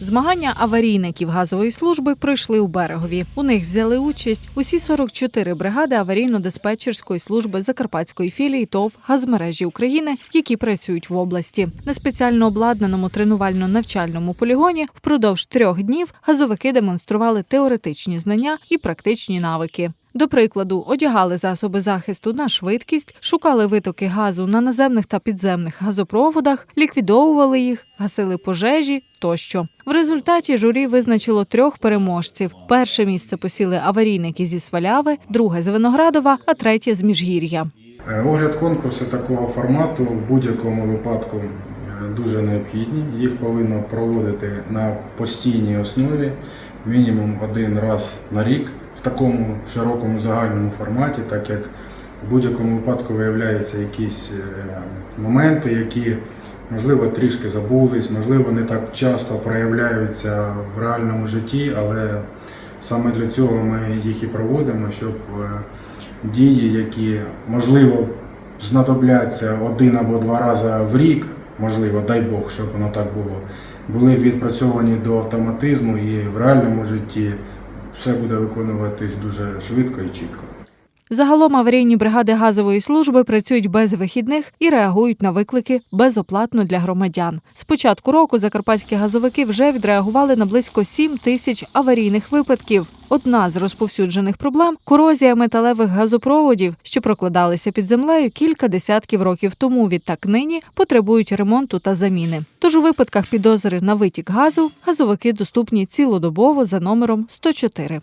Змагання аварійників газової служби пройшли у берегові. У них взяли участь усі 44 бригади аварійно-диспетчерської служби Закарпатської філії ТОВ «Газмережі України, які працюють в області. На спеціально обладнаному тренувально-навчальному полігоні впродовж трьох днів газовики демонстрували теоретичні знання і практичні навики. До прикладу, одягали засоби захисту на швидкість, шукали витоки газу на наземних та підземних газопроводах, ліквідовували їх, гасили пожежі тощо. В результаті журі визначило трьох переможців. Перше місце посіли аварійники зі Сваляви, друге з Виноградова, а третє з Міжгір'я. Е, Огляд конкурсу такого формату в будь-якому випадку е, дуже необхідні. Їх повинно проводити на постійній основі, мінімум один раз на рік в такому широкому загальному форматі, так як в будь-якому випадку виявляються якісь е, моменти, які можливо трішки забулись, можливо, не так часто проявляються в реальному житті, але саме для цього ми їх і проводимо, щоб е, дії, які можливо знадобляться один або два рази в рік, можливо, дай Бог, щоб воно так було, були відпрацьовані до автоматизму і в реальному житті все буде виконуватись дуже швидко і чітко. Загалом аварійні бригади газової служби працюють без вихідних і реагують на виклики безоплатно для громадян. З початку року закарпатські газовики вже відреагували на близько 7 тисяч аварійних випадків. Одна з розповсюджених проблем корозія металевих газопроводів, що прокладалися під землею кілька десятків років тому. Відтак нині потребують ремонту та заміни. Тож у випадках підозри на витік газу газовики доступні цілодобово за номером 104.